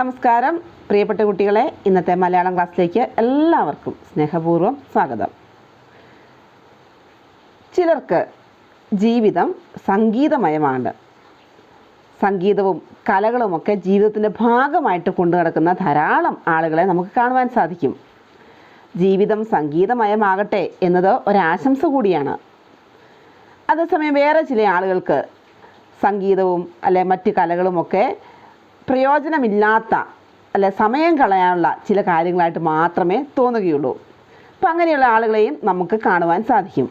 നമസ്കാരം. പ്രിയപ്പെട്ട കുട്ടികളെ ഇന്നത്തെ മലയാളം ക്ലാസ്സിലേക്ക് എല്ലാവർക്കും സ്നേഹപൂർവം സ്വാഗതം. ചിലർക്ക് ജീവിതം സംഗീതമയമാണ്. സംഗീതവും കലകളുമൊക്കെ ജീവിതത്തിന്റെ ഭാഗമായിട്ട് കൊണ്ടു നടക്കുന്ന ധാരാളം ആളുകളെ നമുക്ക് കാണുവാൻ സാധിക്കും. ജീവിതം സംഗീതമയമാകട്ടെ എന്നത് ഒരാശംസ കൂടിയാണ്. അതേസമയം വേറെ ചില ആളുകൾക്ക് സംഗീതവും അല്ലെ മറ്റ് കലകളുമൊക്കെ പ്രയോജനമില്ലാത്ത അല്ലെ സമയം കളയാനുള്ള ചില കാര്യങ്ങളായിട്ട് മാത്രമേ തോന്നുകയുള്ളൂ. അപ്പം അങ്ങനെയുള്ള ആളുകളെയും നമുക്ക് കാണുവാൻ സാധിക്കും.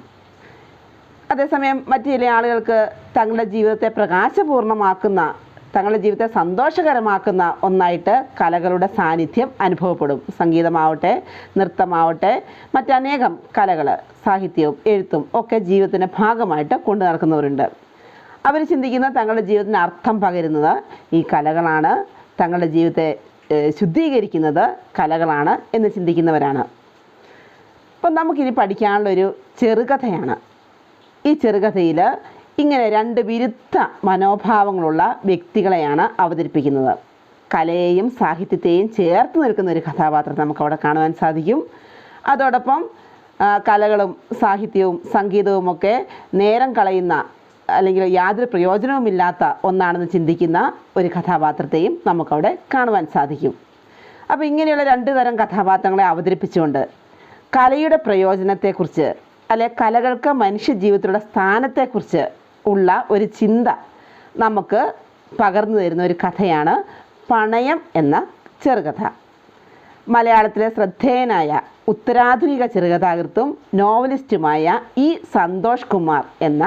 അതേസമയം മറ്റു ചില ആളുകൾക്ക് തങ്ങളുടെ ജീവിതത്തെ പ്രകാശപൂർണമാക്കുന്ന തങ്ങളുടെ ജീവിതത്തെ സന്തോഷകരമാക്കുന്ന ഒന്നായിട്ട് കലകളുടെ സാന്നിധ്യം അനുഭവപ്പെടും. സംഗീതമാവട്ടെ നൃത്തമാവട്ടെ മറ്റനേകം കലകൾ സാഹിത്യവും എഴുത്തും ഒക്കെ ജീവിതത്തിന്റെ ഭാഗമായിട്ട് കൊണ്ടു നടക്കുന്നവരുണ്ട്. അവർ ചിന്തിക്കുന്ന തങ്ങളുടെ ജീവിതത്തിന് അർത്ഥം പകരുന്നത് ഈ കലകളാണ്. തങ്ങളുടെ ജീവിതത്തെ ശുദ്ധീകരിക്കുന്നത് കലകളാണ് എന്ന് ചിന്തിക്കുന്നവരാണ്. അപ്പം നമുക്കിനി പഠിക്കാനുള്ളൊരു ചെറുകഥയാണ്. ഈ ചെറുകഥയിൽ ഇങ്ങനെ രണ്ട് വിരുദ്ധ മനോഭാവങ്ങളുള്ള വ്യക്തികളെയാണ് അവതരിപ്പിക്കുന്നത്. കലയെയും സാഹിത്യത്തെയും ചേർത്ത് നിൽക്കുന്ന ഒരു കഥാപാത്രത്തെ നമുക്ക് അവിടെ കാണുവാൻ സാധിക്കും. അതോടൊപ്പം കലകളും സാഹിത്യവും സംഗീതവും ഒക്കെ നേരം കളയുന്ന അല്ലെങ്കിൽ യാതൊരു പ്രയോജനവുമില്ലാത്ത ഒന്നാണെന്ന് ചിന്തിക്കുന്ന ഒരു കഥാപാത്രത്തെയും നമുക്കവിടെ കാണുവാൻ സാധിക്കും. അപ്പോൾ ഇങ്ങനെയുള്ള രണ്ട് തരം കഥാപാത്രങ്ങളെ അവതരിപ്പിച്ചുകൊണ്ട് കലയുടെ പ്രയോജനത്തെക്കുറിച്ച് അല്ലെ കലകൾക്ക് മനുഷ്യ ജീവിതത്തിലുള്ള സ്ഥാനത്തെക്കുറിച്ച് ഉള്ള ഒരു ചിന്ത നമുക്ക് പകർന്നു തരുന്ന ഒരു കഥയാണ് പണയം എന്ന ചെറുകഥ. മലയാളത്തിലെ ശ്രദ്ധേയനായ ഉത്തരാധുനിക ചെറുകഥാകൃത്തും നോവലിസ്റ്റുമായ ഇ സന്തോഷ് കുമാർ എന്ന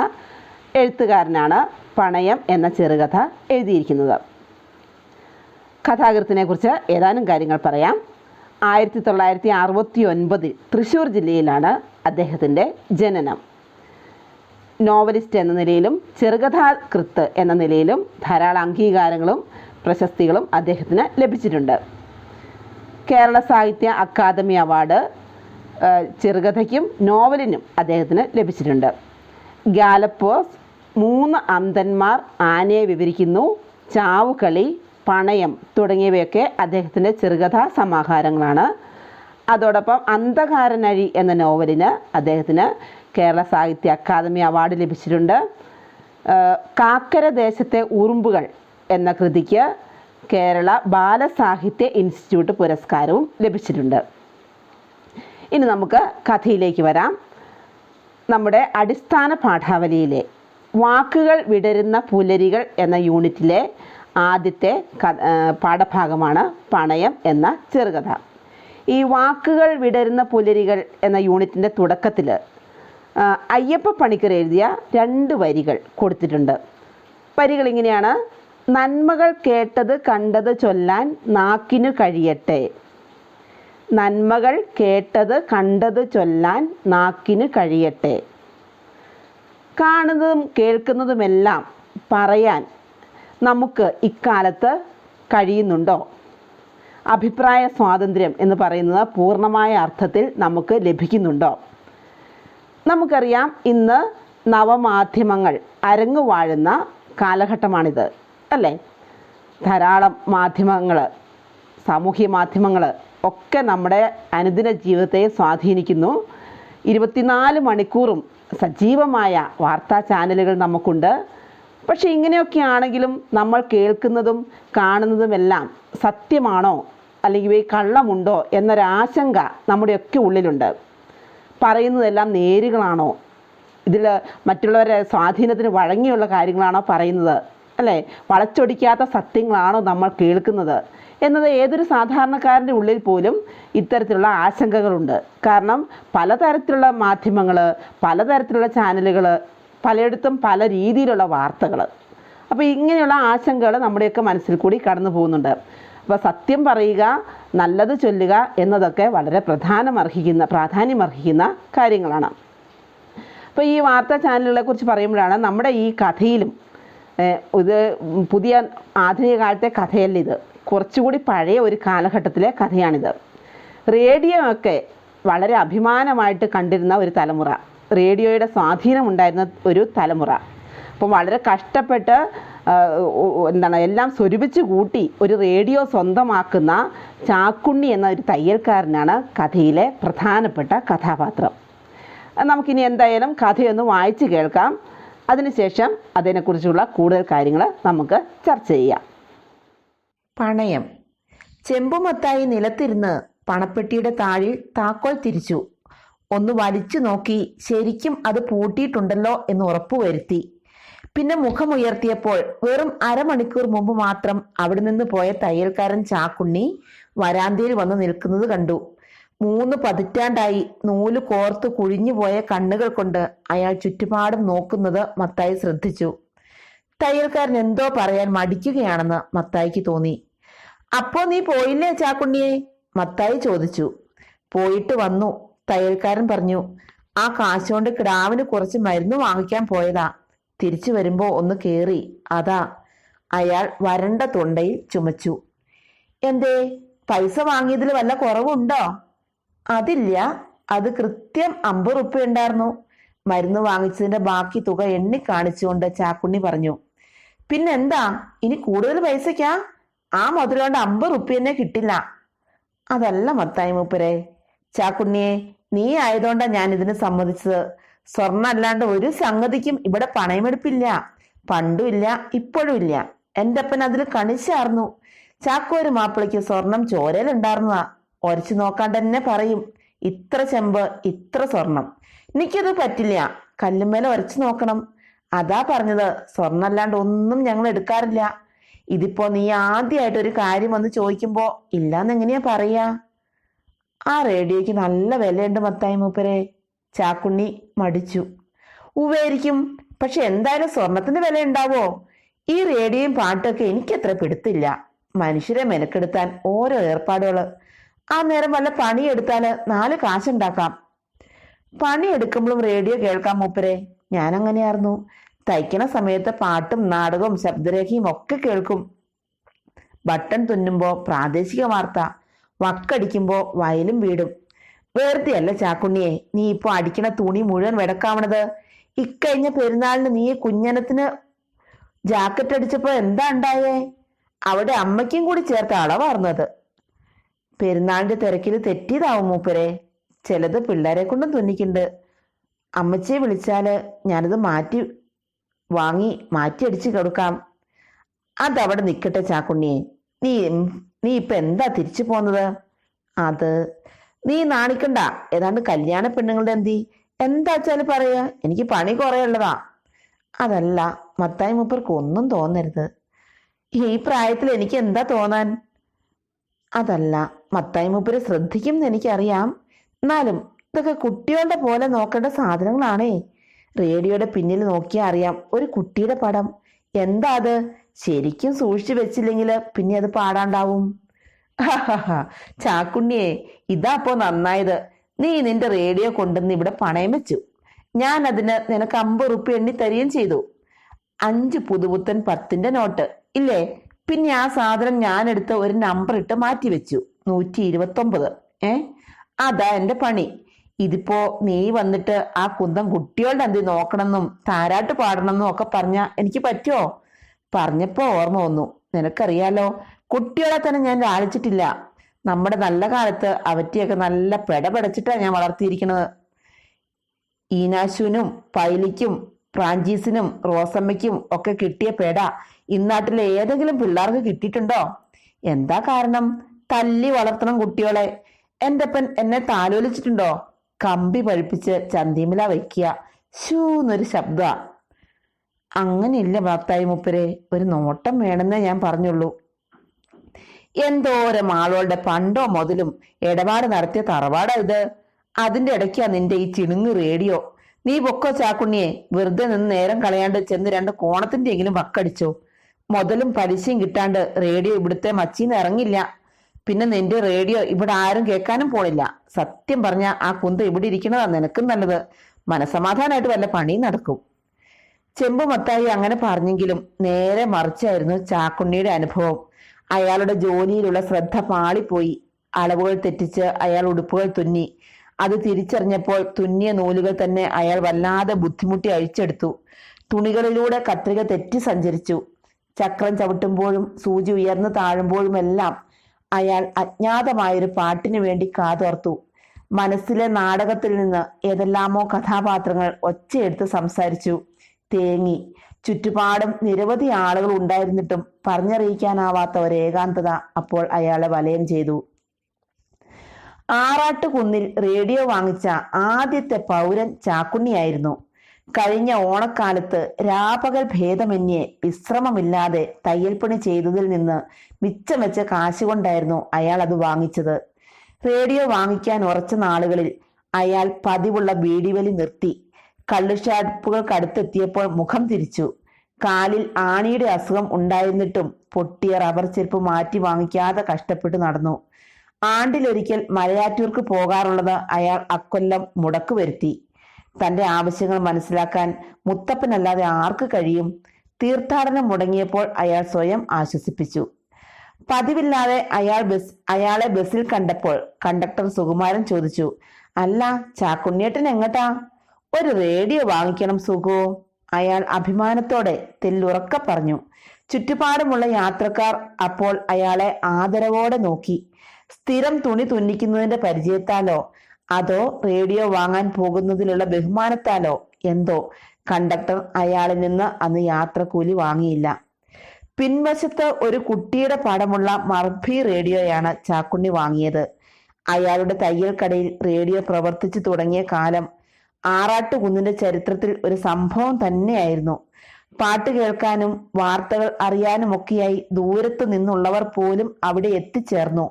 എഴുത്തുകാരനാണ് പണയം എന്ന ചെറുകഥ എഴുതിയിരിക്കുന്നത്. കഥാകൃത്തിനെ കുറിച്ച് ഏതാനും കാര്യങ്ങൾ പറയാം. ആയിരത്തി തൊള്ളായിരത്തി അറുപത്തി ഒൻപതിൽ തൃശ്ശൂർ ജില്ലയിലാണ് അദ്ദേഹത്തിന്റെ ജനനം. നോവലിസ്റ്റ് എന്ന നിലയിലും ചെറുകഥാകൃത്ത് എന്ന നിലയിലും ധാരാളം അംഗീകാരങ്ങളും പ്രശസ്തികളും അദ്ദേഹത്തിന് ലഭിച്ചിട്ടുണ്ട്. കേരള സാഹിത്യ അക്കാദമി അവാർഡ് ചെറുകഥയ്ക്കും നോവലിനും അദ്ദേഹത്തിന് ലഭിച്ചിട്ടുണ്ട്. ഗാലപ്പോസ് മൂന്ന് അന്ധന്മാർ ആനയെ വിവരിക്കുന്നു. ചാവുകളി പണയം തുടങ്ങിയവയൊക്കെ അദ്ദേഹത്തിന്റെ ചെറുകഥാ സമാഹാരങ്ങളാണ്. അതോടൊപ്പം അന്ധകാരനഴി എന്ന നോവലിന് അദ്ദേഹത്തിന് കേരള സാഹിത്യ അക്കാദമി അവാർഡ് ലഭിച്ചിട്ടുണ്ട്. കാക്കര ദേശത്തെ ഉറുമ്പുകൾ എന്ന കൃതിക്ക് കേരള ബാലസാഹിത്യ ഇൻസ്റ്റിറ്റ്യൂട്ട് പുരസ്കാരവും ലഭിച്ചിട്ടുണ്ട്. ഇനി നമുക്ക് കഥയിലേക്ക് വരാം. നമ്മുടെ അടിസ്ഥാന പാഠാവലിയിലെ വാക്കുകൾ വിടരുന്ന പുലരികൾ എന്ന യൂണിറ്റിലെ ആദ്യത്തെ പാഠഭാഗമാണ് പണയം എന്ന ചെറുകഥ. ഈ വാക്കുകൾ വിടരുന്ന പുലരികൾ എന്ന യൂണിറ്റിന്റെ തുടക്കത്തിൽ അയ്യപ്പ പണിക്കർ എഴുതിയ രണ്ട് വരികൾ കൊടുത്തിട്ടുണ്ട്. വരികൾ ഇങ്ങനെയാണ്. നന്മകൾ കേട്ടത് കണ്ടത് ചൊല്ലാൻ നാക്കിനു കഴിയട്ടെ. നന്മകൾ കേട്ടത് കണ്ടത് ചൊല്ലാൻ നാക്കിനു കഴിയട്ടെ. കാണുന്നതും കേൾക്കുന്നതുമെല്ലാം പറയാൻ നമുക്ക് ഇക്കാലത്ത് കഴിയുന്നുണ്ടോ? അഭിപ്രായ സ്വാതന്ത്ര്യം എന്ന് പറയുന്നത് പൂർണമായ അർത്ഥത്തിൽ നമുക്ക് ലഭിക്കുന്നുണ്ടോ? നമുക്കറിയാം ഇന്ന് നവമാധ്യമങ്ങൾ അരങ്ങു വാഴുന്ന കാലഘട്ടമാണിത് അല്ലേ? ധാരാളം മാധ്യമങ്ങൾ സാമൂഹ്യ മാധ്യമങ്ങൾ ഒക്കെ നമ്മുടെ അനുദിന ജീവിതത്തെ സ്വാധീനിക്കുന്നു. ഇരുപത്തിനാല് മണിക്കൂറും സജീവമായ വാർത്താ ചാനലുകൾ നമുക്കുണ്ട്. പക്ഷെ ഇങ്ങനെയൊക്കെ ആണെങ്കിലും നമ്മൾ കേൾക്കുന്നതും കാണുന്നതുമെല്ലാം സത്യമാണോ അല്ലെങ്കിൽ കള്ളമുണ്ടോ എന്നൊരാശങ്ക നമ്മുടെയൊക്കെ ഉള്ളിലുണ്ട്. പറയുന്നതെല്ലാം നേരുകളാണോ? ഇതിൽ മറ്റുള്ളവരെ സ്വാധീനത്തിന് വഴങ്ങിയുള്ള കാര്യങ്ങളാണോ പറയുന്നത്? അല്ലേ? വളച്ചൊടിക്കാത്ത സത്യങ്ങളാണോ നമ്മൾ കേൾക്കുന്നത്? എന്നത് ഏതൊരു സാധാരണക്കാരന്റെ ഉള്ളിൽ പോലും ഇത്തരത്തിലുള്ള ആശങ്കകളുണ്ട്. കാരണം പലതരത്തിലുള്ള മാധ്യമങ്ങൾ പലതരത്തിലുള്ള ചാനലുകൾ പലയിടത്തും പല രീതിയിലുള്ള വാർത്തകൾ അപ്പോൾ ഇങ്ങനെയുള്ള ആശങ്കകൾ നമ്മുടെയൊക്കെ മനസ്സിൽ കൂടി കടന്നു പോകുന്നുണ്ട്. അപ്പോൾ സത്യം പറയുക നല്ലത് ചൊല്ലുക എന്നതൊക്കെ വളരെ പ്രധാനമർഹിക്കുന്ന പ്രാധാന്യമർഹിക്കുന്ന കാര്യങ്ങളാണ്. അപ്പോൾ ഈ വാർത്താ ചാനലുകളെക്കുറിച്ച് പറയുമ്പോഴാണ് നമ്മുടെ ഈ കഥയിലും ഇത് പുതിയ ആധുനിക കാലത്തെ കഥയല്ല ഇത്. കുറച്ചുകൂടി പഴയ ഒരു കാലഘട്ടത്തിലെ കഥയാണിത്. റേഡിയോ ഒക്കെ വളരെ അഭിമാനമായിട്ട് കണ്ടിരുന്ന ഒരു തലമുറ. റേഡിയോയുടെ സ്വാധീനം ഉണ്ടായിരുന്ന ഒരു തലമുറ. അപ്പം വളരെ കഷ്ടപ്പെട്ട് എന്താണ് എല്ലാം സ്വരൂപിച്ച് കൂട്ടി ഒരു റേഡിയോ സ്വന്തമാക്കുന്ന ചാക്കുണ്ണി എന്ന ഒരു തയ്യൽക്കാരനാണ് കഥയിലെ പ്രധാനപ്പെട്ട കഥാപാത്രം. നമുക്കിനി എന്തായാലും കഥയൊന്ന് വായിച്ച് കേൾക്കാം. അതിനുശേഷം അതിനെക്കുറിച്ചുള്ള കൂടുതൽ കാര്യങ്ങൾ നമുക്ക് ചർച്ച ചെയ്യാം. പണയം. ചെമ്പുമത്തായി നിലത്തിരുന്ന് പണപ്പെട്ടിയുടെ താഴിൽ താക്കോൽ തിരിച്ചു. ഒന്ന് വലിച്ചു നോക്കി ശരിക്കും അത് പൂട്ടിയിട്ടുണ്ടല്ലോ എന്ന് ഉറപ്പുവരുത്തി പിന്നെ മുഖമുയർത്തിയപ്പോൾ വെറും അരമണിക്കൂർ മുമ്പ് മാത്രം അവിടെ നിന്ന് പോയ തയ്യൽക്കാരൻ ചാക്കുണ്ണി വരാന്തയിൽ വന്ന് നിൽക്കുന്നത് കണ്ടു. മൂന്ന് പതിറ്റാണ്ടായി നൂൽ കോർത്ത് കുഴിഞ്ഞുപോയ കണ്ണുകൾ കൊണ്ട് അയാൾ ചുറ്റുപാടും നോക്കുന്നത് മത്തായി ശ്രദ്ധിച്ചു. തയ്യൽക്കാരൻ എന്തോ പറയാൻ മടിക്കുകയാണെന്ന് മത്തായിക്ക് തോന്നി. അപ്പോ നീ പോയില്ലേ ചാക്കുണ്ണിയെ? മത്തായി ചോദിച്ചു. പോയിട്ട് വന്നു തയ്യൽക്കാരൻ പറഞ്ഞു. ആ കാശുകൊണ്ട് കിടാവിന് കുറച്ച് മരുന്ന് വാങ്ങിക്കാൻ പോയതാ. തിരിച്ചു വരുമ്പോ ഒന്ന് കേറി. അതാ. അയാൾ വരണ്ട തൊണ്ടയിൽ ചുമച്ചു. എന്തേ? പൈസ വാങ്ങിയതിൽ വല്ല കുറവുണ്ടോ? അതില്ല. അത് കൃത്യം അമ്പത് റുപ്യ ഉണ്ടായിരുന്നു. മരുന്ന് വാങ്ങിച്ചതിന്റെ ബാക്കി തുക എണ്ണി കാണിച്ചുകൊണ്ട് ചാക്കുണ്ണി പറഞ്ഞു. പിന്നെന്താ? ഇനി കൂടുതൽ പൈസക്കാ ആ മുതലുകൊണ്ട് അമ്പത് റുപ്യന്നെ കിട്ടില്ല. അതല്ല മത്തായി മൂപ്പരെ. ചാക്കുണ്ണിയെ നീ ആയതുകൊണ്ടാ ഞാൻ ഇതിന് സമ്മതിച്ചത്. സ്വർണ അല്ലാണ്ട് ഒരു സംഗതിക്കും ഇവിടെ പണയമെടുപ്പില്ല. പണ്ടും ഇല്ല ഇപ്പോഴും ഇല്ല. എന്റെ അപ്പൻ അതിൽ കണിച്ചാർന്നു ചാക്കോര് മാപ്പിളയ്ക്ക് സ്വർണം ചോരയിലുണ്ടായിരുന്നതാ ഒരച്ചു നോക്കാൻ തന്നെ പറയും ഇത്ര ചെമ്പ് ഇത്ര സ്വർണം. എനിക്കത് പറ്റില്ല. കല്ലുമേലെ ഒരച്ചു നോക്കണം. അതാ പറഞ്ഞത് സ്വർണല്ലാണ്ട് ഒന്നും ഞങ്ങൾ എടുക്കാറില്ല. ഇതിപ്പോ നീ ആദ്യമായിട്ട് ഒരു കാര്യം വന്ന് ചോദിക്കുമ്പോ ഇല്ലാന്ന് എങ്ങനെയാ പറയാ? ആ റേഡിയോയ്ക്ക് നല്ല വിലയുണ്ട് മത്തായി മൂപ്പരെ. ചാക്കുണ്ണി മടിച്ചു. ഉവേരിക്കും പക്ഷെ എന്തായാലും സ്വർണത്തിന്റെ വില ഉണ്ടാവോ ഈ റേഡിയോയും പാട്ടൊക്കെ എനിക്കത്ര പിടുത്തില്ല. മനുഷ്യരെ മെനക്കെടുത്താൻ ഓരോ ഏർപ്പാടുകൾ. ആ നേരം വല്ല പണിയെടുത്താൽ നാല് കാശുണ്ടാക്കാം. പണിയെടുക്കുമ്പോഴും റേഡിയോ കേൾക്കാം മൂപ്പരെ. ഞാൻ അങ്ങനെയായിരുന്നു തയ്ക്കണ സമയത്ത് പാട്ടും നാടകവും ശബ്ദരേഖയും ഒക്കെ കേൾക്കും. ബട്ടൺ തുന്നുമ്പോ പ്രാദേശിക വാർത്ത വക്കടിക്കുമ്പോ വയലും വീടും. വേർത്തിയല്ല ചാക്കുണ്ണിയെ നീ ഇപ്പൊ അടിക്കണ തുണി മുഴുവൻ വെടക്കാവണത്? ഇക്കഴിഞ്ഞ പെരുന്നാളിന് നീ കുഞ്ഞനത്തിന് ജാക്കറ്റ് അടിച്ചപ്പോൾ എന്താ ഉണ്ടായേ? അവിടെ അമ്മയ്ക്കും കൂടി ചേർത്ത അളവാർന്നത്. പെരുന്നാളിന്റെ തിരക്കിൽ തെറ്റിയതാവും മൂപ്പരെ. ചിലത് പിള്ളേരെ കൊണ്ടും തുന്നിക്കുണ്ട് അമ്മച്ചിയെ വിളിച്ചാൽ ഞാനത് മാറ്റി വാങ്ങി മാറ്റിയടിച്ചു കൊടുക്കാം. അതവിടെ നിൽക്കട്ടെ ചാക്കുണ്ണിയെ. നീ നീ ഇപ്പൊ എന്താ തിരിച്ചു പോന്നത്? അത് നീ നാണിക്കണ്ട. ഏതാണ്ട് കല്യാണ പെണ്ണുങ്ങളുടെ എന്തി. എന്താ വെച്ചാൽ പറയാ എനിക്ക് പണി കുറേ ഉള്ളതാ അതല്ല മത്തായി മൂപ്പർക്ക് ഒന്നും തോന്നരുത്. ഈ പ്രായത്തിൽ എനിക്ക് എന്താ തോന്നാൻ? അതല്ല മത്തായി മൂപ്പര് ശ്രദ്ധിക്കും എന്ന് എനിക്കറിയാം. എന്നാലും ഇതൊക്കെ കുട്ടികളുടെ പോലെ നോക്കേണ്ട സാധനങ്ങളാണേ. റേഡിയോയുടെ പിന്നിൽ നോക്കിയാൽ അറിയാം. ഒരു കുട്ടിയുടെ പടം. എന്താ അത്? ശരിക്കും സൂക്ഷിച്ചു വെച്ചില്ലെങ്കിൽ പിന്നെ അത് പാടാണ്ടാവും. ചാക്കുണ്ണിയെ ഇതാ അപ്പോ നന്നായത്. നീ നിന്റെ റേഡിയോ കൊണ്ടുവന്ന് ഇവിടെ പണയം വെച്ചു. ഞാൻ അതിന് നിനക്ക് അമ്പത് റുപ്യ എണ്ണി തരികയും ചെയ്തു. അഞ്ച് പുതുപുത്തൻ പത്തിന്റെ നോട്ട്. ഇല്ലേ? പിന്നെ ആ സാധനം ഞാൻ എടുത്ത് ഒരു നമ്പർ ഇട്ട് മാറ്റി വെച്ചു. നൂറ്റി ഇരുപത്തി ഒമ്പത് ഏ? അതാ എന്റെ പണി. ഇതിപ്പോ നീ വന്നിട്ട് ആ കുന്തം കുട്ടികളുടെ എന്ത് നോക്കണമെന്നും താരാട്ട് പാടണമെന്നും ഒക്കെ പറഞ്ഞ എനിക്ക് പറ്റുമോ പറഞ്ഞപ്പോ ഓർമ്മ വന്നു. നിനക്കറിയാലോ കുട്ടികളെ തന്നെ ഞാൻ ലാളിച്ചിട്ടില്ല നമ്മുടെ നല്ല കാലത്ത് അവറ്റിയൊക്കെ നല്ല പെടപെടച്ചിട്ടാണ് ഞാൻ വളർത്തിയിരിക്കുന്നത്. ഈനാശുവിനും പൈലിക്കും ഫ്രാഞ്ചീസിനും റോസമ്മയ്ക്കും ഒക്കെ കിട്ടിയ പെട ഇന്നാട്ടിലെ ഏതെങ്കിലും പിള്ളേർക്ക് കിട്ടിയിട്ടുണ്ടോ? എന്താ കാരണം? തല്ലി വളർത്തണം കുട്ടികളെ. എന്റെ അപ്പൻ എന്നെ താലോലിച്ചിട്ടുണ്ടോ? കമ്പി പഴിപ്പിച്ച് ചന്തിമില വയ്ക്കുക. ശൂന്നൊരു ശബ്ദ. അങ്ങനെയില്ല ഭർത്തായി മുപ്പരെ ഒരു നോട്ടം വേണമെന്നേ ഞാൻ പറഞ്ഞുള്ളൂ. എന്തോരം ആളുകളുടെ പണ്ടോ മുതലും ഇടപാട് നടത്തിയ തറവാടാ ഇത്. അതിന്റെ ഇടയ്ക്കാ നിന്റെ ഈ ചിണുങ്ങ് റേഡിയോ. നീ പൊക്കോ ചാക്കുണ്ണിയെ വെറുതെ നിന്ന് നേരം കളയാണ്ട് ചെന്ന് രണ്ട് കോണത്തിന്റെ എങ്കിലും വക്കടിച്ചോ. മുതലും പലിശയും കിട്ടാണ്ട് റേഡിയോ ഇവിടുത്തെ മച്ചീന്ന് ഇറങ്ങില്ല. പിന്നെ നിന്റെ റേഡിയോ ഇവിടെ ആരും കേൾക്കാനും പോണില്ല. സത്യം പറഞ്ഞ ആ കുന്ത ഇവിടെ ഇരിക്കണതാ നിനക്കും നല്ലത്. മനസമാധാനമായിട്ട് വല്ല പണി നടക്കും. ചെമ്പു മത്തായി അങ്ങനെ പറഞ്ഞെങ്കിലും നേരെ മറിച്ചായിരുന്നു ചാക്കുണ്ണിയുടെ അനുഭവം. അയാളുടെ ജോലിയിലുള്ള ശ്രദ്ധ പാളിപ്പോയി അളവുകൾ തെറ്റിച്ച് അയാൾ ഉടുപ്പുകൾ തുന്നി. അത് തിരിച്ചറിഞ്ഞപ്പോൾ തുന്നിയ നൂലുകൾ തന്നെ അയാൾ വല്ലാതെ ബുദ്ധിമുട്ടി അഴിച്ചെടുത്തു. തുണികളിലൂടെ കത്രിക തെറ്റി സഞ്ചരിച്ചു. ചക്രം ചവിട്ടുമ്പോഴും സൂചി ഉയർന്നു താഴുമ്പോഴുമെല്ലാം അയാൾ അജ്ഞാതമായൊരു പാട്ടിനു വേണ്ടി കാതോർത്തു. മനസ്സിലെ നാടകത്തിൽ നിന്ന് ഏതെല്ലാമോ കഥാപാത്രങ്ങൾ ഒച്ചയെടുത്ത് സംസാരിച്ചു. തേങ്ങി. ചുറ്റുപാടും നിരവധി ആളുകൾ ഉണ്ടായിരുന്നിട്ടും പറഞ്ഞറിയിക്കാനാവാത്ത ഒരു ഏകാന്തത അപ്പോൾ അയാളെ വലയം ചെയ്തു. ആറാട്ടുകുന്നിൽ റേഡിയോ വാങ്ങിച്ച ആദ്യത്തെ പൗരൻ ചാക്കുണ്ണിയായിരുന്നു. കഴിഞ്ഞ ഓണക്കാലത്ത് രാപകൽ ഭേദമന്യേ വിശ്രമമില്ലാതെ തയ്യൽപ്പണി ചെയ്തതിൽ നിന്ന് മിച്ചം വെച്ച കാശ് കൊണ്ടായിരുന്നു അയാൾ അത് വാങ്ങിച്ചത്. റേഡിയോ വാങ്ങിക്കാൻ ഉറച്ച നാളുകളിൽ അയാൾ പതിവുള്ള വീടിവലി നിർത്തി. കള്ളുഷാപ്പുകൾക്കടുത്തെത്തിയപ്പോൾ മുഖം തിരിച്ചു. കാലിൽ ആണിയുടെ അസുഖം ഉണ്ടായിരുന്നിട്ടും പൊട്ടിയ റബ്ബർ ചെരുപ്പ് മാറ്റി വാങ്ങിക്കാതെ കഷ്ടപ്പെട്ട് നടന്നു. ആണ്ടിലൊരിക്കൽ മലയാറ്റൂർക്ക് പോകാറുള്ളത് അയാൾ അക്കൊല്ലം മുടക്കു വരുത്തി. തന്റെ ആവശ്യങ്ങൾ മനസ്സിലാക്കാൻ മുത്തപ്പനല്ലാതെ ആർക്ക് കഴിയും? തീർത്ഥാടനം മുടങ്ങിയപ്പോൾ അയാൾ സ്വയം ആശ്വസിപ്പിച്ചു. പതിവില്ലാതെ അയാൾ ബസ് അയാളെ ബസ്സിൽ കണ്ടപ്പോൾ കണ്ടക്ടർ സുകുമാരൻ ചോദിച്ചു അല്ല ചാക്കുണ്ണിയേട്ടൻ എങ്ങട്ടാ? ഒരു റേഡിയോ വാങ്ങിക്കണം സുഖോ അയാൾ അഭിമാനത്തോടെ തെല്ലുറക്ക പറഞ്ഞു. ചുറ്റുപാടുമുള്ള യാത്രക്കാർ അപ്പോൾ അയാളെ ആദരവോടെ നോക്കി. സ്ഥിരം തുണി തുന്നിക്കുന്നതിന്റെ പരിചയത്താലോ അതോ റേഡിയോ വാങ്ങാൻ പോകുന്നതിലുള്ള ബഹുമാനത്താലോ? എന്തോ. കണ്ടക്ടർ അയാളിൽ നിന്ന് അന്ന് യാത്രക്കൂലി വാങ്ങിയില്ല. പിൻവശത്ത് ഒരു കുട്ടിയുടെ പടമുള്ള മർഭി റേഡിയോയാണ് ചാക്കുണ്ണി വാങ്ങിയത്. അയാളുടെ തയ്യൽ കടയിൽ റേഡിയോ പ്രവർത്തിച്ചു തുടങ്ങിയ കാലം ആറാട്ടുകുന്നിന്റെ ചരിത്രത്തിൽ ഒരു സംഭവം തന്നെയായിരുന്നു. പാട്ട് കേൾക്കാനും വാർത്തകൾ അറിയാനുമൊക്കെയായി ദൂരത്തു നിന്നുള്ളവർ പോലും അവിടെ എത്തിച്ചേർന്നു.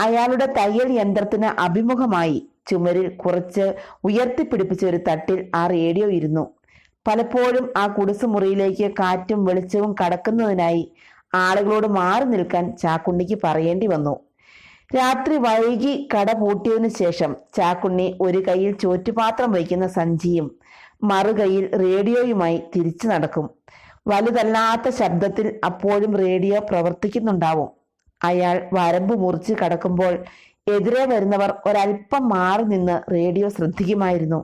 അയാളുടെ തയ്യൽ യന്ത്രത്തിന് അഭിമുഖമായി. ചുമരിൽ കുറച്ച് ഉയർത്തിപ്പിടിപ്പിച്ച ഒരു തട്ടിൽ ആ റേഡിയോ ഇരുന്നു. പലപ്പോഴും ആ കുടിസുമുറിയിലേക്ക് കാറ്റും വെളിച്ചവും കടക്കുന്നതിനായി ആളുകളോട് മാറി നിൽക്കാൻ ചാക്കുണ്ണിക്ക് പറയേണ്ടി വന്നു. രാത്രി വൈകി കട പൂട്ടിയതിനു ശേഷം ചാക്കുണ്ണി ഒരു കൈയിൽ ചോറ്റുപാത്രം വയ്ക്കുന്ന സഞ്ചിയും മറുകൈയിൽ റേഡിയോയുമായി തിരിച്ചു നടക്കും. വലുതല്ലാത്ത ശബ്ദത്തിൽ അപ്പോഴും റേഡിയോ പ്രവർത്തിക്കുന്നുണ്ടാവും. അയാൾ വരമ്പ് മുറിച്ച് കടക്കുമ്പോൾ എതിരെ വരുന്നവർ ഒരല്പം മാറി നിന്ന് റേഡിയോ ശ്രദ്ധിക്കുമായിരുന്നു.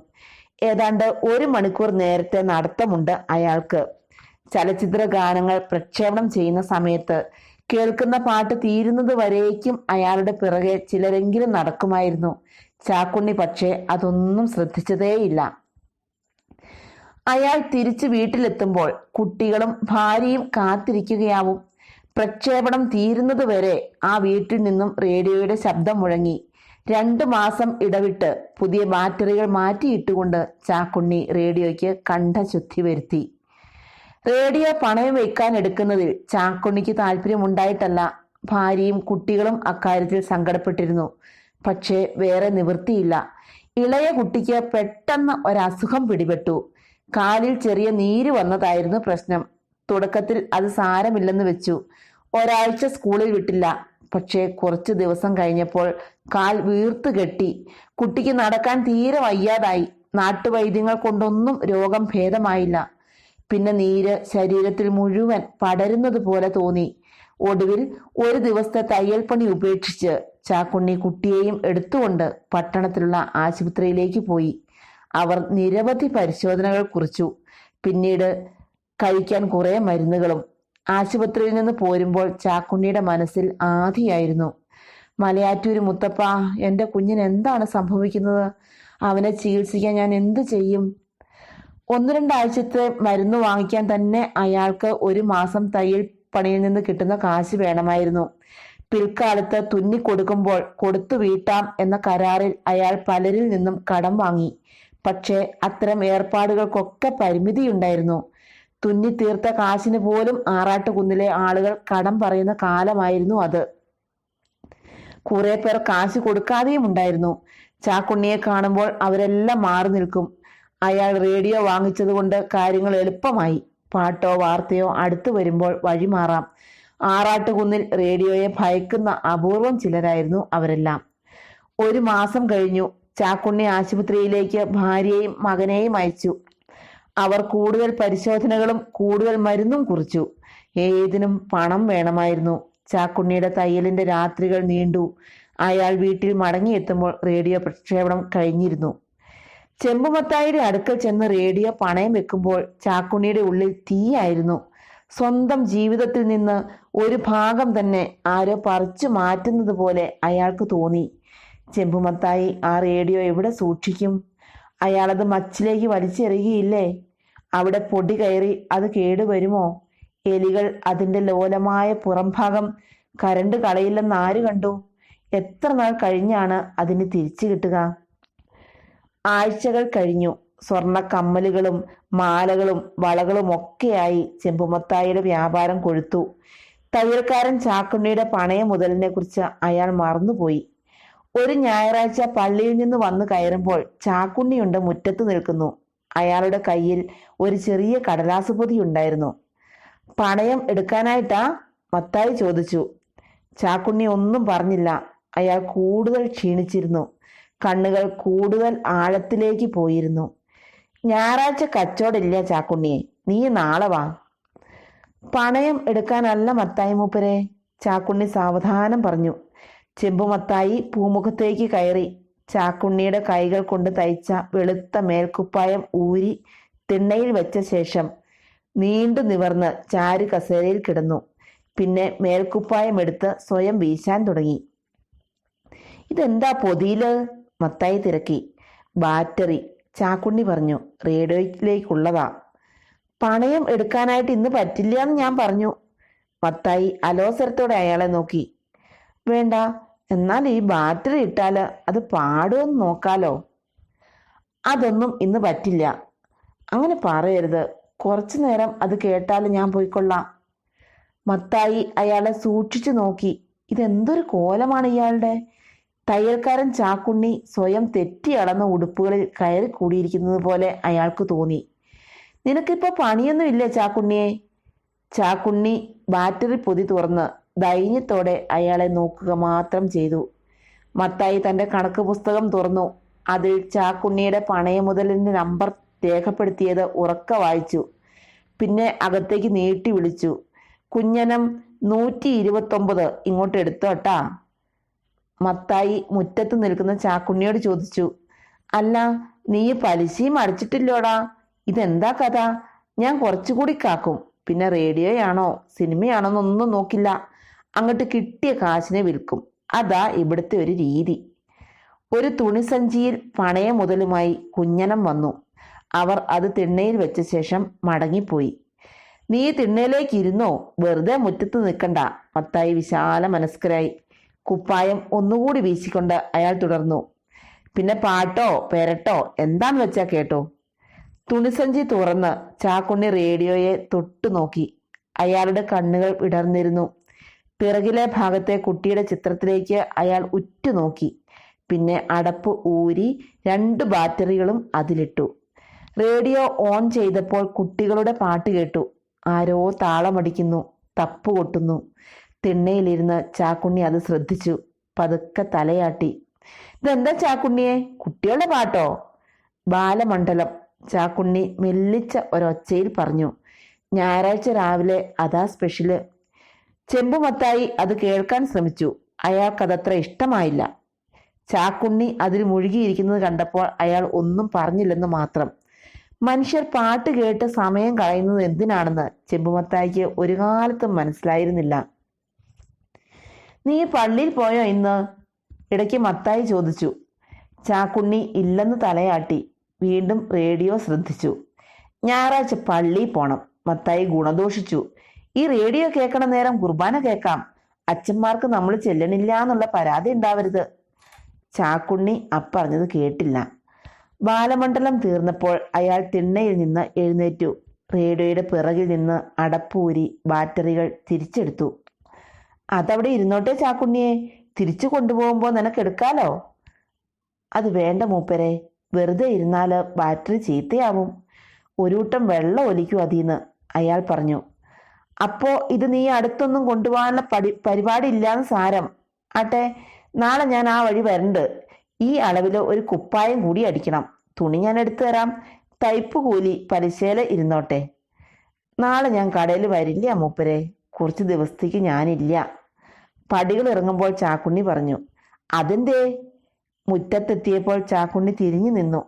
ഏതാണ്ട് ഒരു മണിക്കൂർ നേരത്തെ നടത്തമുണ്ട് അയാൾക്ക്. ചലച്ചിത്ര ഗാനങ്ങൾ പ്രക്ഷേപണം ചെയ്യുന്ന സമയത്ത് കേൾക്കുന്ന പാട്ട് തീരുന്നത് വരേക്കും അയാളുടെ പിറകെ ചിലരെങ്കിലും നടക്കുമായിരുന്നു. ചാക്കുണ്ണി പക്ഷേ അതൊന്നും ശ്രദ്ധിച്ചതേയില്ല. അയാൾ തിരിച്ചു വീട്ടിലെത്തുമ്പോൾ കുട്ടികളും ഭാര്യയും കാത്തിരിക്കുകയാവും. പ്രക്ഷേപണം തീരുന്നതുവരെ ആ വീട്ടിൽ നിന്നും റേഡിയോയുടെ ശബ്ദം മുഴങ്ങി. രണ്ടു മാസം ഇടവിട്ട് പുതിയ ബാറ്ററികൾ മാറ്റിയിട്ടുകൊണ്ട് ചാക്കുണ്ണി റേഡിയോയ്ക്ക് കണ്ഠശുദ്ധി വരുത്തി. റേഡിയോ പണയം വയ്ക്കാൻ എടുക്കുന്നതിൽ ചാക്കുണ്ണിക്ക് താല്പര്യമുണ്ടായിട്ടല്ല. ഭാര്യയും കുട്ടികളും അക്കാര്യത്തിൽ സങ്കടപ്പെട്ടിരുന്നു. പക്ഷേ വേറെ നിവൃത്തിയില്ല. ഇളയ കുട്ടിക്ക് പെട്ടെന്ന് ഒരസുഖം പിടിപെട്ടു. കാലിൽ ചെറിയ നീര് വന്നതായിരുന്നു പ്രശ്നം. തുടക്കത്തിൽ അത് സാരമില്ലെന്ന് വെച്ചു. ഒരാഴ്ച സ്കൂളിൽ വിട്ടില്ല. പക്ഷേ കുറച്ച് ദിവസം കഴിഞ്ഞപ്പോൾ കാൽ വീർത്ത് കെട്ടി. കുട്ടിക്ക് നടക്കാൻ തീരെ വയ്യാതായി. നാട്ടുവൈദ്യങ്ങൾ കൊണ്ടൊന്നും രോഗം ഭേദമായില്ല. പിന്നെ നീര് ശരീരത്തിൽ മുഴുവൻ പടരുന്നത് പോലെ തോന്നി. ഒടുവിൽ ഒരു ദിവസത്തെ തയ്യൽ പണി ഉപേക്ഷിച്ച് ചാക്കുണ്ണി കുട്ടിയെയും എടുത്തുകൊണ്ട് പട്ടണത്തിലുള്ള ആശുപത്രിയിലേക്ക് പോയി. അവർ നിരവധി പരിശോധനകൾ കുറിച്ചു. പിന്നീട് കഴിക്കാൻ കുറെ മരുന്നുകളും. ആശുപത്രിയിൽ നിന്ന് പോരുമ്പോൾ ചാക്കുണ്ണിയുടെ മനസ്സിൽ ആധിയായിരുന്നു. മലയാറ്റൂർ മുത്തപ്പ എന്റെ കുഞ്ഞിന് എന്താണ് സംഭവിക്കുന്നത്? അവനെ ചികിത്സിക്കാൻ ഞാൻ എന്തു ചെയ്യും? ഒന്ന് രണ്ടാഴ്ചത്തെ മരുന്ന് വാങ്ങിക്കാൻ തന്നെ അയാൾക്ക് ഒരു മാസം തയ്യൽ പണിയിൽ നിന്ന് കിട്ടുന്ന കാശ് വേണമായിരുന്നു. പിൽക്കാലത്ത് തുന്നി കൊടുക്കുമ്പോൾ കൊടുത്തു വീട്ടാം എന്ന കരാറിൽ അയാൾ പലരിൽ നിന്നും കടം വാങ്ങി. പക്ഷേ അത്തരം ഏർപ്പാടുകൾക്കൊക്കെ പരിമിതിയുണ്ടായിരുന്നു. തുന്നി തീർത്ത കാശിന് പോലും ആറാട്ടുകുന്നിലെ ആളുകൾ കടം പറയുന്ന കാലമായിരുന്നു അത്. കുറെ പേർ കാശ് കൊടുക്കാതെയും ഉണ്ടായിരുന്നു. ചാക്കുണ്ണിയെ കാണുമ്പോൾ അവരെല്ലാം മാറി നിൽക്കും. അയാൾ റേഡിയോ വാങ്ങിച്ചതുകൊണ്ട് കാര്യങ്ങൾ എളുപ്പമായി. പാട്ടോ വാർത്തയോ അടുത്തു വരുമ്പോൾ വഴിമാറാം ആറാട്ടുകുന്നിൽ റേഡിയോയെ ഭയക്കുന്ന അപൂർവം ചിലരായിരുന്നു അവരെല്ലാം. ഒരു മാസം കഴിഞ്ഞു. ചാക്കുണ്ണി ആശുപത്രിയിലേക്ക് ഭാര്യയെയും മകനെയും അയച്ചു. അവർ കൂടുതൽ പരിശോധനകളും കൂടുതൽ മരുന്നും കുറിച്ചു. ഏതിനും പണം വേണമായിരുന്നു. ചാക്കുണ്ണിയുടെ തയ്യലിന്റെ രാത്രികൾ നീണ്ടു. അയാൾ വീട്ടിൽ മടങ്ങിയെത്തുമ്പോൾ റേഡിയോ പ്രക്ഷേപണം കഴിഞ്ഞിരുന്നു. ചെമ്പുമത്തായിയുടെ അടുക്കൽ ചെന്ന് റേഡിയോ പണയം വെക്കുമ്പോൾ ചാക്കുണ്ണിയുടെ ഉള്ളിൽ തീയായിരുന്നു. സ്വന്തം ജീവിതത്തിൽ നിന്ന് ഒരു ഭാഗം തന്നെ ആരോ പറിച്ചു മാറ്റുന്നത് പോലെ അയാൾക്ക് തോന്നി. ചെമ്പുമത്തായി ആ റേഡിയോ എവിടെ സൂക്ഷിക്കും? അയാളത് മച്ചിലേക്ക് വലിച്ചെറിയുകയില്ലേ? അവിടെ പൊടി കയറി അത് കേടുവരുമോ? എലികൾ അതിന്റെ ലോലമായ പുറംഭാഗം കരണ്ട് കളയില്ലെന്ന് ആര് കണ്ടു? എത്ര നാൾ കഴിഞ്ഞാണ് അതിന് തിരിച്ചു കിട്ടുക? ആഴ്ചകൾ കഴിഞ്ഞു. സ്വർണ കമ്മലുകളും മാലകളും വളകളും ഒക്കെയായി ചെമ്പുമത്തായിയുടെ വ്യാപാരം കൊഴുത്തു. തയ്യൽക്കാരൻ ചാക്കുണ്ണിയുടെ പണയ മുതലിനെ കുറിച്ച് അയാൾ മറന്നുപോയി. ഒരു ഞായറാഴ്ച പള്ളിയിൽ നിന്ന് വന്നു കയറുമ്പോൾ ചാക്കുണ്ണിയുണ്ട് മുറ്റത്ത് നിൽക്കുന്നു. അയാളുടെ കയ്യിൽ ഒരു ചെറിയ കടലാസ് പൊതി ഉണ്ടായിരുന്നു. പണയം എടുക്കാനായിട്ടാ? മത്തായി ചോദിച്ചു. ചാക്കുണ്ണി ഒന്നും പറഞ്ഞില്ല. അയാൾ കൂടുതൽ ക്ഷീണിച്ചിരുന്നു. കണ്ണുകൾ കൂടുതൽ ആഴത്തിലേക്ക് പോയിരുന്നു. ഞായറാഴ്ച കച്ചവടമില്ല ചാക്കുണ്ണിയെ നീ നാളെ വാ. പണയം എടുക്കാനല്ല മത്തായി മൂപ്പരെ ചാക്കുണ്ണി സാവധാനം പറഞ്ഞു. ചെമ്പുമത്തായി പൂമുഖത്തേക്ക് കയറി. ചാക്കുണ്ണിയുടെ കൈകൾ കൊണ്ട് തയ്ച്ച വെളുത്ത മേൽക്കുപ്പായം ഊരി തിണ്ണയിൽ വെച്ച ശേഷം നീണ്ടു നിവർന്ന് ചാരു കസേരയിൽ കിടന്നു. പിന്നെ മേൽക്കുപ്പായം എടുത്ത് സ്വയം വീശാൻ തുടങ്ങി. ഇതെന്താ പൊതിയിൽ? മത്തായി തിരക്കി. ബാറ്ററി ചാക്കുണ്ണി പറഞ്ഞു. റേഡിയോയിലേക്കുള്ളതാ. പണയം എടുക്കാനായിട്ട് ഇന്ന് പറ്റില്ല എന്ന് ഞാൻ പറഞ്ഞു. മത്തായി അലോസരത്തോടെ അയാളെ നോക്കി. വേണ്ട. എന്നാൽ ഈ ബാറ്ററി ഇട്ടാൽ അത് പാടുമെന്ന് നോക്കാലോ. അതൊന്നും ഇന്ന് പറ്റില്ല. അങ്ങനെ പറയരുത്. കുറച്ചു നേരം അത് കേട്ടാൽ ഞാൻ പോയിക്കൊള്ളാം. മത്തായി അയാളെ സൂക്ഷിച്ചു നോക്കി. ഇതെന്തൊരു കോലമാണ് ഇയാളുടെ? തയ്യൽക്കാരൻ ചാക്കുണ്ണി സ്വയം തെറ്റി അളന്ന ഉടുപ്പുകളിൽ കയറി കൂടിയിരിക്കുന്നത് പോലെ അയാൾക്ക് തോന്നി. നിനക്കിപ്പോൾ പണിയൊന്നുമില്ലേ ചാക്കുണ്ണിയെ? ചാക്കുണ്ണി ബാറ്ററി പൊതി തുറന്ന്. ദൈന്യത്തോടെ അയാളെ നോക്കുക മാത്രം ചെയ്തു. മത്തായി തന്റെ കണക്ക് പുസ്തകം തുറന്നു. അതിൽ ചാക്കുണ്ണിയുടെ പണയ മുതലിന്റെ നമ്പർ രേഖപ്പെടുത്തിയത് ഉറക്ക വായിച്ചു. പിന്നെ അകത്തേക്ക് നീട്ടി വിളിച്ചു. കുഞ്ഞനം നൂറ്റി ഇരുപത്തൊമ്പത്. ഇങ്ങോട്ട് എടുത്തോട്ടാ മത്തായി മുറ്റത്ത് നിൽക്കുന്ന ചാക്കുണ്ണിയോട് ചോദിച്ചു. അല്ല നീ പലിശയും അടച്ചിട്ടില്ലോടാ? ഇതെന്താ കഥ? ഞാൻ കുറച്ചുകൂടി കാക്കും. പിന്നെ റേഡിയോയാണോ സിനിമയാണോ എന്നൊന്നും നോക്കില്ല. അങ്ങോട്ട് കിട്ടിയ കാശിനെ വിൽക്കും. അതാ ഇവിടുത്തെ ഒരു രീതി. ഒരു തുണിസഞ്ചിയിൽ പണയ മുതലുമായി കുഞ്ഞനം വന്നു. അവർ അത് തിണ്ണയിൽ വെച്ച ശേഷം മടങ്ങിപ്പോയി. നീ തിണ്ണയിലേക്ക് ഇരുന്നോ? വെറുതെ മുറ്റത്ത് നിൽക്കണ്ട മത്തായി വിശാല മനസ്കരായി. കുപ്പായം ഒന്നുകൂടി വീശിക്കൊണ്ട് അയാൾ തുടർന്നു. പിന്നെ പാട്ടോ പെരട്ടോ എന്താന്ന് വെച്ചാ കേട്ടോ? തുണിസഞ്ചി തുറന്ന് ചാക്കുണ്ണി റേഡിയോയെ തൊട്ടു നോക്കി അയാളുടെ കണ്ണുകൾ വിടർന്നിരുന്നു പിറകിലെ ഭാഗത്തെ കുട്ടിയുടെ ചിത്രത്തിലേക്ക് അയാൾ ഉറ്റുനോക്കി. പിന്നെ അടപ്പ് ഊരി രണ്ട് ബാറ്ററികളും അതിലിട്ടു. റേഡിയോ ഓൺ ചെയ്തപ്പോൾ കുട്ടികളുടെ പാട്ട് കേട്ടു. ആരോ താളമടിക്കുന്നു തപ്പ് കൊട്ടുന്നു. തിണ്ണയിലിരുന്ന് ചാക്കുണ്ണി അത് ശ്രദ്ധിച്ചു. പതുക്കെ തലയാട്ടി. ഇതെന്താ ചാക്കുണ്ണിയെ? കുട്ടികളുടെ പാട്ടോ? ബാലമണ്ഡലം ചാക്കുണ്ണി മെല്ലിച്ച ഒരൊച്ചയിൽ പറഞ്ഞു. ഞായറാഴ്ച രാവിലെ അതാ സ്പെഷ്യൽ ചെമ്പുമത്തായി അത് കേൾക്കാൻ ശ്രമിച്ചു. അയാൾക്കതത്ര ഇഷ്ടമായില്ല. ചാക്കുണ്ണി അതിൽ മുഴുകിയിരിക്കുന്നത് കണ്ടപ്പോൾ അയാൾ ഒന്നും പറഞ്ഞില്ലെന്ന് മാത്രം. മനുഷ്യർ പാട്ട് കേട്ട് സമയം കളയുന്നത് എന്തിനാണെന്ന് ചെമ്പുമത്തായിക്ക് ഒരു കാലത്തും മനസ്സിലായിരുന്നില്ല. നീ പള്ളിയിൽ പോയോ ഇന്ന്? ഇടയ്ക്ക് മത്തായി ചോദിച്ചു. ചാക്കുണ്ണി ഇല്ലെന്ന് തലയാട്ടി. വീണ്ടും റേഡിയോ ശ്രദ്ധിച്ചു. ഞായറാഴ്ച പള്ളിയിൽ പോണം മത്തായി ഗുണദോഷിച്ചു. ഈ റേഡിയോ കേൾക്കണ നേരം കുർബാന കേൾക്കാം. അച്ഛന്മാർക്ക് നമ്മൾ ചെല്ലണില്ല എന്നുള്ള പരാതി ഉണ്ടാവരുത്. ചാക്കുണ്ണി അപ്പറഞ്ഞത് കേട്ടില്ല. ബാലമണ്ഡലം തീർന്നപ്പോൾ അയാൾ തിണ്ണയിൽ നിന്ന് എഴുന്നേറ്റു. റേഡിയോയുടെ പിറകിൽ നിന്ന് അടപ്പൂരി ബാറ്ററികൾ തിരിച്ചെടുത്തു. അതവിടെ ഇരുന്നോട്ടെ ചാക്കുണ്ണിയെ. തിരിച്ചു കൊണ്ടുപോകുമ്പോൾ നിനക്ക് എടുക്കാലോ? അത് വേണ്ട മൂപ്പരെ. വെറുതെ ഇരുന്നാൽ ബാറ്ററി ചീത്തയാവും. ഒരു കൂട്ടം വെള്ളം ഒലിക്കൂ അതിന്ന്. അയാൾ പറഞ്ഞു. അപ്പോ ഇത് നീ അടുത്തൊന്നും കൊണ്ടുപോകാനുള്ള പടി പരിപാടി ഇല്ലാന്ന് സാരം. ആട്ടെ നാളെ ഞാൻ ആ വഴി വരണ്ട്. ഈ അളവിൽ ഒരു കുപ്പായം കൂടി അടിക്കണം. തുണി ഞാൻ എടുത്തു തരാം. തയ്പ്പ് കൂലി പലിശയിൽ ഇരുന്നോട്ടെ. നാളെ ഞാൻ കടയിൽ വരില്ല മൂപ്പരെ. കുറച്ച് ദിവസത്തേക്ക് ഞാനില്ല. പടികൾ ഇറങ്ങുമ്പോൾ ചാക്കുണ്ണി പറഞ്ഞു അതെന്തേ? മുറ്റത്തെത്തിയപ്പോൾ ചാക്കുണ്ണി തിരിഞ്ഞു നിന്നു.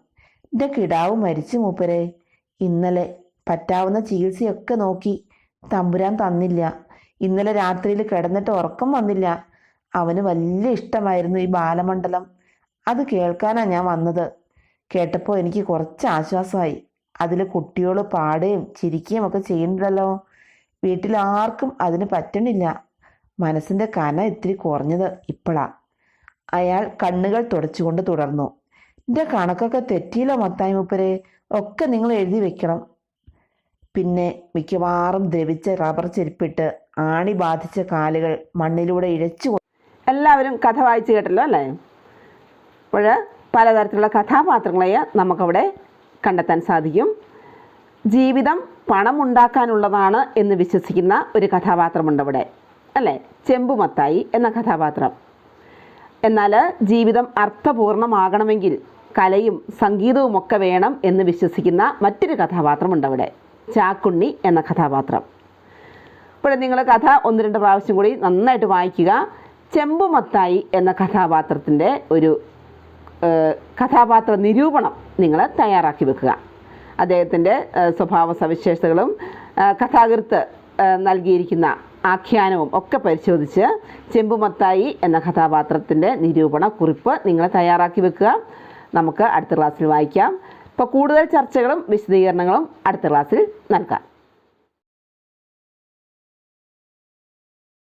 എന്റെ കിടാവ് മരിച്ചു മൂപ്പരെ. ഇന്നലെ പറ്റാവുന്ന ചികിത്സയൊക്കെ നോക്കി തമ്പുരാൻ തന്നില്ല. ഇന്നലെ രാത്രിയിൽ കിടന്നിട്ട് ഉറക്കം വന്നില്ല. അവന് വലിയ ഇഷ്ടമായിരുന്നു ഈ ബാലമണ്ഡലം. അത് കേൾക്കാനാ ഞാൻ വന്നത്. കേട്ടപ്പോൾ എനിക്ക് കുറച്ച് ആശ്വാസമായി. അതിൽ കുട്ടികൾ പാടുകയും ചിരിക്കുകയും ഒക്കെ ചെയ്യുന്നുണ്ടല്ലോ. വീട്ടിലാർക്കും അതിന് പറ്റണില്ല. മനസ്സിന്റെ കന ഇത്തിരി കുറഞ്ഞത് ഇപ്പോഴാ അയാൾ കണ്ണുകൾ തുടച്ചുകൊണ്ട് തുടർന്നു. എന്റെ കണക്കൊക്കെ തെറ്റിയില്ല മത്തായി മുപ്പരെ ഒക്കെ നിങ്ങൾ എഴുതി വെക്കണം. പിന്നെ മിക്കവാറും ദ്രവിച്ച റബ്ബർ ചെരുപ്പിട്ട് ആണി ബാധിച്ച കാലുകൾ മണ്ണിലൂടെ ഇഴച്ചു എല്ലാവരും കഥ വായിച്ചു കേട്ടല്ലോ അല്ലേ? അപ്പോൾ പലതരത്തിലുള്ള കഥാപാത്രങ്ങളെ നമുക്കവിടെ കണ്ടെത്താൻ സാധിക്കും. ജീവിതം പണമുണ്ടാക്കാനുള്ളതാണ് എന്ന് വിശ്വസിക്കുന്ന ഒരു കഥാപാത്രമുണ്ട് അവിടെ അല്ലേ? ചെമ്പുമത്തായി എന്ന കഥാപാത്രം. എന്നാൽ ജീവിതം അർത്ഥപൂർണമാകണമെങ്കിൽ കലയും സംഗീതവും ഒക്കെ വേണം എന്ന് വിശ്വസിക്കുന്ന മറ്റൊരു കഥാപാത്രമുണ്ട് അവിടെ. ചാക്കുണ്ണി എന്ന കഥാപാത്രം. ഇവിടെ നിങ്ങൾ കഥ ഒന്ന് രണ്ട് പ്രാവശ്യം കൂടി നന്നായിട്ട് വായിക്കുക. ചെമ്പുമത്തായി എന്ന കഥാപാത്രത്തിന്റെ ഒരു കഥാപാത്ര നിരൂപണം നിങ്ങൾ തയ്യാറാക്കി വെക്കുക. അദ്ദേഹത്തിന്റെ സ്വഭാവ സവിശേഷതകളും കഥാകൃത്ത് നൽകിയിരിക്കുന്ന ആഖ്യാനവും ഒക്കെ പരിശോധിച്ച് ചെമ്പുമത്തായി എന്ന കഥാപാത്രത്തിന്റെ നിരൂപണ കുറിപ്പ് നിങ്ങൾ തയ്യാറാക്കി വെക്കുക. നമുക്ക് അടുത്ത ക്ലാസ്സിൽ വായിക്കാം. ഇപ്പോൾ കൂടുതൽ ചർച്ചകളും വിശദീകരണങ്ങളും അടുത്ത ക്ലാസ്സിൽ നൽകാം.